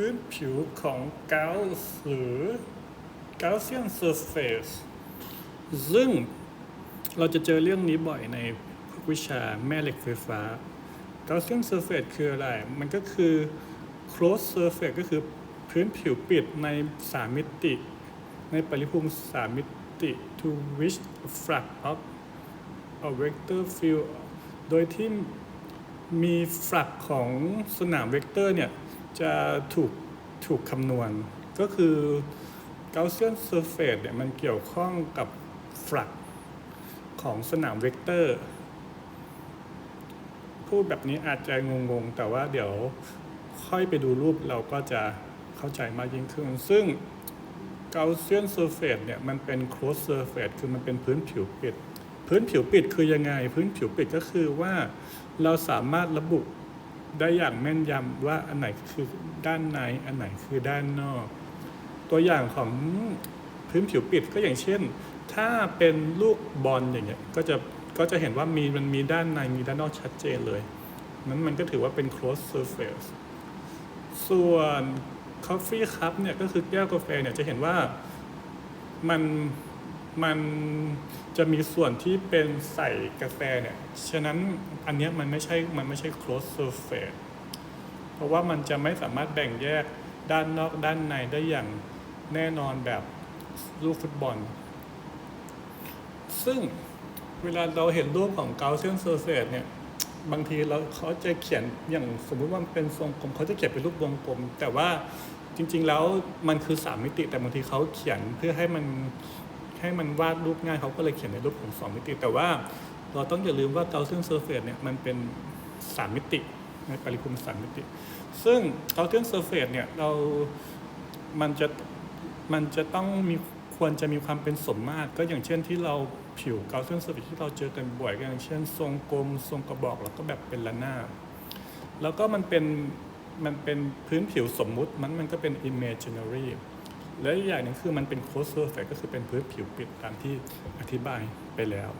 พื้นผิวของกาส์หรือ Gaussian surface ซึ่งเราจะเจอเรื่องนี้บ่อยในวิชาแม่เหล็กไฟฟ้า Gaussian surface คืออะไร มันก็คือ closed surface ก็คือพื้นผิวปิดในสามมิติ ในปริภูมิสามมิติ to which a flux of a vector field โดยที่มีฟลักของสนามเวกเตอร์เนี่ย จะถูกถูกคำนวณ ก็คือ Gaussian surface เนี่ยมันเกี่ยวข้องกับฟลักของสนามเวกเตอร์ พูดแบบนี้อาจจะงงๆ แต่ว่าเดี๋ยวค่อยไปดูรูปเราก็จะเข้าใจมากยิ่งขึ้น ซึ่ง Gaussian surface เนี่ยมันเป็น closed surface คือมันเป็นพื้นผิวปิด พื้นผิวปิดคือยังไง พื้นผิวปิดก็คือว่าเราสามารถระบุ ได้อย่างแม่นยำว่าอันไหนคือด้านในอันไหนคือด้านนอก ตัวอย่างของพื้นผิวปิดก็อย่างเช่น ถ้าเป็นลูกบอลอย่างเงี้ยก็จะก็จะเห็นว่ามีมันมีด้านในมีด้านนอกชัดเจนเลยนั้นมันก็ถือว่าเป็น closed surface ส่วน coffee cup เนี่ยก็คือแก้วกาแฟเนี่ยจะเห็นว่ามัน มันจะมีส่วนที่เป็นใส่กาแฟเนี่ย ฉะนั้นอันเนี้ยมันไม่ใช่ มันไม่ใช่ close surface เพราะว่ามันจะไม่สามารถแบ่งแยกด้านนอกด้านในได้อย่างแน่นอนแบบลูกฟุตบอล ซึ่งเวลาเราเห็นรูปของ Gaussian surface เนี่ย บางทีเราเขาจะเขียนอย่างสมมุติว่ามันเป็นทรงกลมเขาจะเขียนเป็นรูปวงกลม แต่ว่าจริง ๆ แล้วมันคือสามมิติ แต่บางทีเขาเขียนเพื่อให้มัน ให้มันวาดรูปง่ายเขาก็เลยเขียนในรูปของสองมิติ แต่ว่าเราต้องอย่าลืมว่า Gaussian surface เนี่ยมันเป็นสามมิติในปริภูมิสามมิติ ซึ่ง Gaussian surface เนี่ยเรา มันจะ มันจะต้องมีควรจะมีความเป็นสมมาตรก็อย่างเช่นที่เราผิว Gaussian surface ที่เราเจอกันบ่อยก็อย่างเช่น ทรงกลม ทรงกระบอกแล้วก็แบบเป็นระนาบแล้วก็มันเป็นมันเป็นพื้นผิวสมมุติมันมันก็เป็น imaginary และอีกอย่างหนึงคือมันเป็น closed surface ก็คือเป็นพื้นผิวปิดตามที่อธิบายไปแล้ว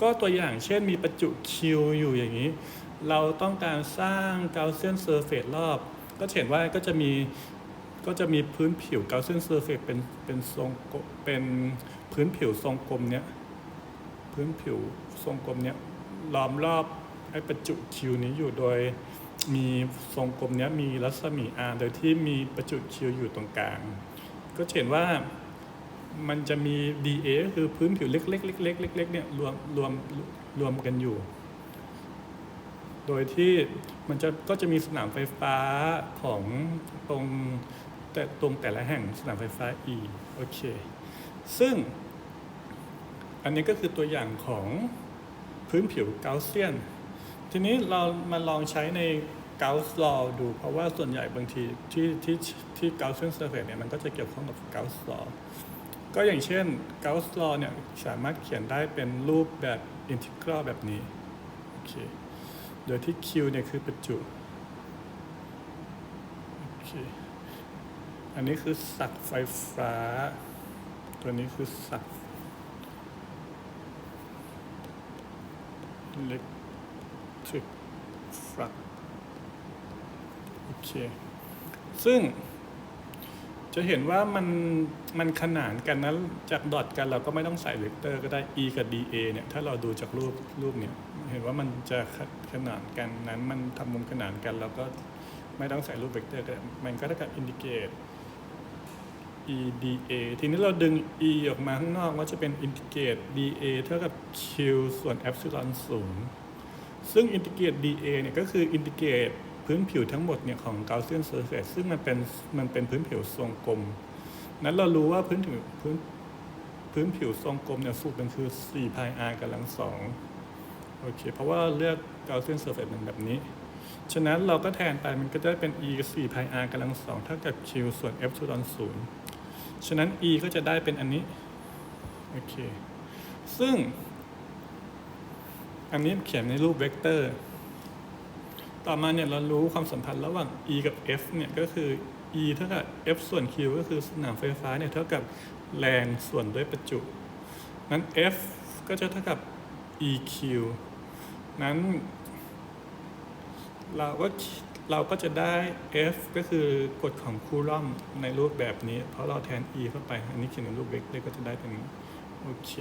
ก็ตัวอย่างเช่นมีประจุคิวอยู่อย่างนี้ เราต้องการสร้าง Gaussian surface รอบ ก็เห็นว่าก็จะมีก็จะมีพื้นผิว Gaussian surface เป็นเป็นทรงเป็นพื้นผิวทรงกลมเนี้ยพื้นผิวทรงกลมเนี้ยล้อมรอบไอ้ประจุคิวนี้อยู่โดย มีทรงกลมเนี้ยมีรัศมี r โดยที่มีประจุคิวอยู่ตรงกลาง ก็เห็นว่ามันจะมี dA ก็คือพื้นผิวเล็กๆเล็กๆเล็กๆเนี่ยรวมรวมรวมกันอยู่ โดยที่มันจะก็จะมีสนามไฟฟ้าของตรงแต่ตรงแต่ละแห่งสนามไฟฟ้า E โอเค ซึ่ง อันนี้ก็คือตัวอย่างของพื้นผิวเกาเซียน ทีนี้เรามาลองใช้ในเกาส์ลอดู เพราะว่าส่วนใหญ่บางทีที่ที่ที่เกาส์เซนเซอร์เฟเนี่ยมันก็จะเกี่ยวข้องกับเกาส์ลอก็อย่างเช่นเกาส์ลอเนี่ยสามารถเขียนได้เป็นรูปแบบอินทิกรัลแบบนี้โอเคโดยที่ Q เนี่ยคือประจุโอเคอันนี้คือสักไฟฟ้า ตัวนี้คือสักเล็ก ทริกฟลักโอเค ซึ่ง จะเห็นว่ามันมันขนานกันนะจากดอทกันเราก็ไม่ต้องใส่เวกเตอร์ก็ได้ e กับ dA เนี่ย ถ้าเราดูจากรูปรูปเนี่ย เห็นว่ามันจะขนานกันนั้นมันทำมุมขนานกันเราก็ไม่ต้องใส่รูปเวกเตอร์ก็ได้มันก็เท่ากับอินดิเกต e dA ทีนี้เราดึง e ออกมาข้างนอกก็จะเป็นอินทิเกต dA เท่ากับ q ส่วน epsilon ศูนย์ ซึ่งอินทิเกรต dA เนี่ยก็คืออินทิเกรตพื้นผิวทั้งหมดเนี่ยของ Gaussian surface ซึ่งมันเป็นมันเป็นพื้นผิวทรงกลม นั้นเรารู้ว่าพื้นผิวพื้นพื้นผิวทรงกลมเนี่ยสูตรมันคือ4 pi r กำลังสองโอเค เพราะว่าเลือก Gaussian surface เป็นแบบนี้ ฉะนั้นเราก็แทนไปมันก็จะเป็น e 4 pi r กำลังสองเท่ากับ q ส่วน epsilon ศูนย์ฉะนั้น e ก็จะได้เป็นอันนี้ โอเค ซึ่ง อันนี้เขียนในรูปเวกเตอร์ ต่อมาเนี่ยเรารู้ความสัมพันธ์ระหว่าง e กับ f เนี่ยก็คือ e เท่ากับ f ส่วน q ก็คือสนามไฟฟ้าเนี่ยเท่ากับแรงส่วนด้วยประจุ นั้น f ก็จะเท่ากับ eq นั้น เราก็เราก็จะได้ F ก็คือกฎของคูลอมในรูปแบบนี้ เพราะเราแทน E เข้าไป อันนี้เขียนในรูปเวกเลยก็จะได้เป็น โอเค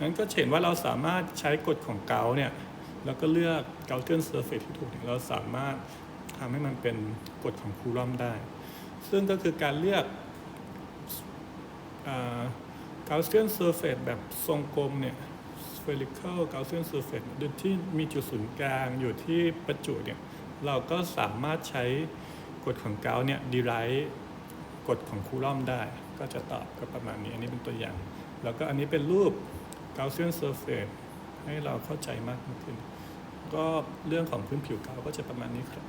งั้นก็เห็นว่าเราสามารถใช้กฎของเกาเนี่ยแล้วก็เลือกเกาเทียนเซอร์เฟที่ถูกเนี่ยเราสามารถทำให้มันเป็นกฎของคูลอมได้ ซึ่งก็คือการเลือกเกาเทียนเซอร์เฟแบบทรงกลมเนี่ย spherical Gaussian surface ดที่มีจุดศูนย์กลางอยู่ที่ประจุเนี่ย เราก็สามารถใช้กฎของเกาเนี่ยดีไรกฎของคูลอมได้ ก็จะตอบก็ประมาณนี้ อันนี้เป็นตัวอย่าง แล้วก็อันนี้เป็นรูป Gaussian surface ให้เราเข้าใจมากขึ้น ก็เรื่องของพื้นผิวเกาก็จะประมาณนี้ครับ